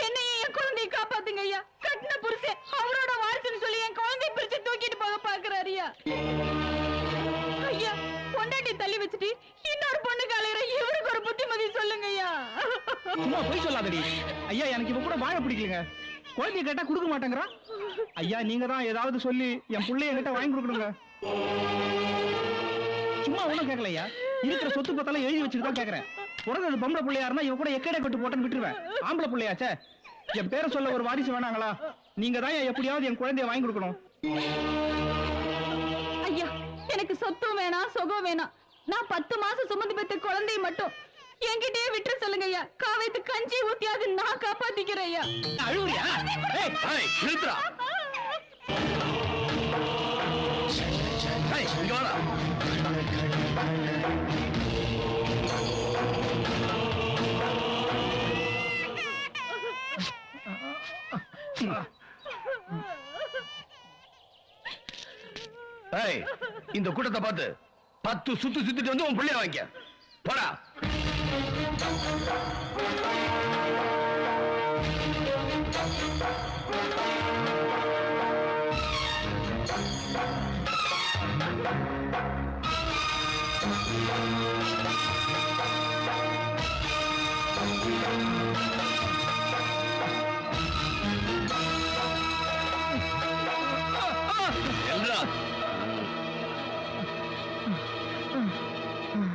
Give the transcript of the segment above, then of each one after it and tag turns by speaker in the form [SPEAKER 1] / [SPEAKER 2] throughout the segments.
[SPEAKER 1] என்னைய என் குழந்தைய காப்பாத்துங்க ஐயா. கட்டின புருஷ அவரோட வாரிசுன்னு சொல்லி என் குழந்தைய பிரிச்சு தூக்கிட்டு போக பாக்குறாரு ஐயா. ஐயா பொண்டாட்டி தள்ளி வச்சுட்டு இன்னொரு பொண்ணு காலையிற இவருக்கு ஒரு புத்திமதி சொல்லுங்க ஐயா.
[SPEAKER 2] சும்மா போய் சொல்லாதடி. ஐயா எனக்கு இப்ப கூட வாழ பிடிக்கலங்க. குழந்தைய கேட்டா கொடுக்க மாட்டேங்கிறான் ஐயா நீங்க தான் ஏதாவது சொல்லி என் புள்ளைய என்கிட்ட வாங்கி கொடுக்கணுங்க. சும்மா ஒண்ணும் கேட்கல ஐயா. இருக்கிற சொத்து பத்தெல்லாம் எழுதி வச்சுட்டு தான் கேக்குறேன் பிறந்தது பொம்பளை பிள்ளையா இருந்தா இவ கூட எக்கடை கட்டு போட்டேன்னு விட்டுருவேன். ஆம்பளை பிள்ளையாச்சே? என் பேரை சொல்ல ஒரு வாரிசு வேணாங்களா? நீங்க தான் எப்படியாவது என் குழந்தைய வாங்கி கொடுக்கணும்.
[SPEAKER 1] ஐயா எனக்கு சொத்தும் வேணாம் சுகம் வேணாம். நான் பத்து மாசம் சுமந்து பெத்த குழந்தைய மட்டும் என்கிட்டயே விட்டு சொல்லுங்க ஐயா. காவைத்து கஞ்சி ஊத்தியாவது நான் காப்பாத்திக்கிறேன் ஐயா.
[SPEAKER 2] அழுவுறியா? ஏய்,
[SPEAKER 3] இந்த கூட்டத்தை பார்த்து பத்து சுத்து சுத்திட்டு வந்து உன் பிள்ளைய வாங்க போடா. எல்ரா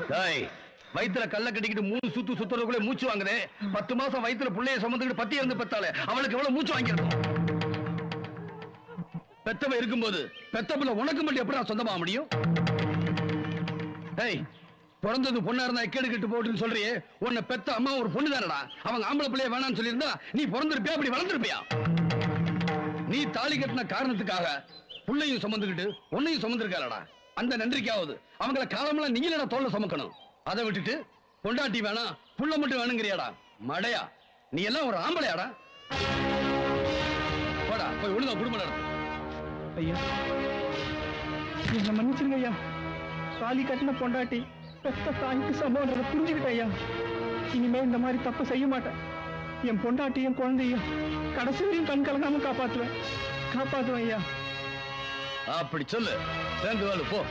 [SPEAKER 3] டேய் வயித்துல கல்ல கட்டிக்கிட்டு மூணு சுத்து சுத்துறதுக்குள்ள மூச்சு வாங்குதே. பத்து மாசம் வயித்துல புள்ளைய சுமந்துக்கிட்டு பத்தி இருந்து பெத்தாலே அவளுக்கு எவ்வளவு மூச்சு வாங்கிருக்கும் பெத்தவ இருக்கும்போது பெத்த பிள்ளை உனக்கு மட்டும் எப்படி நான் சொந்தமா முடியும்? டேய் பிறந்தது பொண்ணா இருந்தா எக்கேடு கெட்டு போட்டுன்னு சொல்றியே உன்னை பெத்த அம்மா ஒரு பொண்ணு தானடா அவங்க ஆம்பளை பிள்ளைய வேணாம்னு சொல்லியிருந்தா நீ பிறந்திருப்பியா? அப்படி வளர்ந்துருப்பியா? நீ தாலி கட்டின காரணத்துக்காக புள்ளையும் சுமந்துக்கிட்டு உன்னையும் சுமந்திருக்காளடா. அந்த நன்றிக்காவது. அவங்கள காலமெல்லாம் நீங்களடா தோல்ல சுமக்கணும். அதை விட்டுட்டு பொண்டாட்டி வேணாம் புள்ள மட்டும் வேணுங்கிறியாடா. மடையா. நீ எல்லாம் ஒரு ஆம்பளையாடா. போடா போய் ஒழுங்கா குடும்பம் நடத்து.
[SPEAKER 2] ஐயா என்ன மன்னிச்சிருங்க ஐயா. சாலி கட்டின பொண்டாட்டி பெத்த தாய்க்கு சம்பவம் புரிஞ்சுக்கிட்டேன் ஐயா. இனிமே இந்த மாதிரி தப்பு செய்ய மாட்டேன். என் பொண்டாட்டியும் குழந்தையும் கடைசி வரையும் கண் கலங்காம காப்பாத்துவேன். காப்பாத்துவேன் ஐயா.
[SPEAKER 3] அப்படி சொல்லு. சேர்ந்து வாழு போ.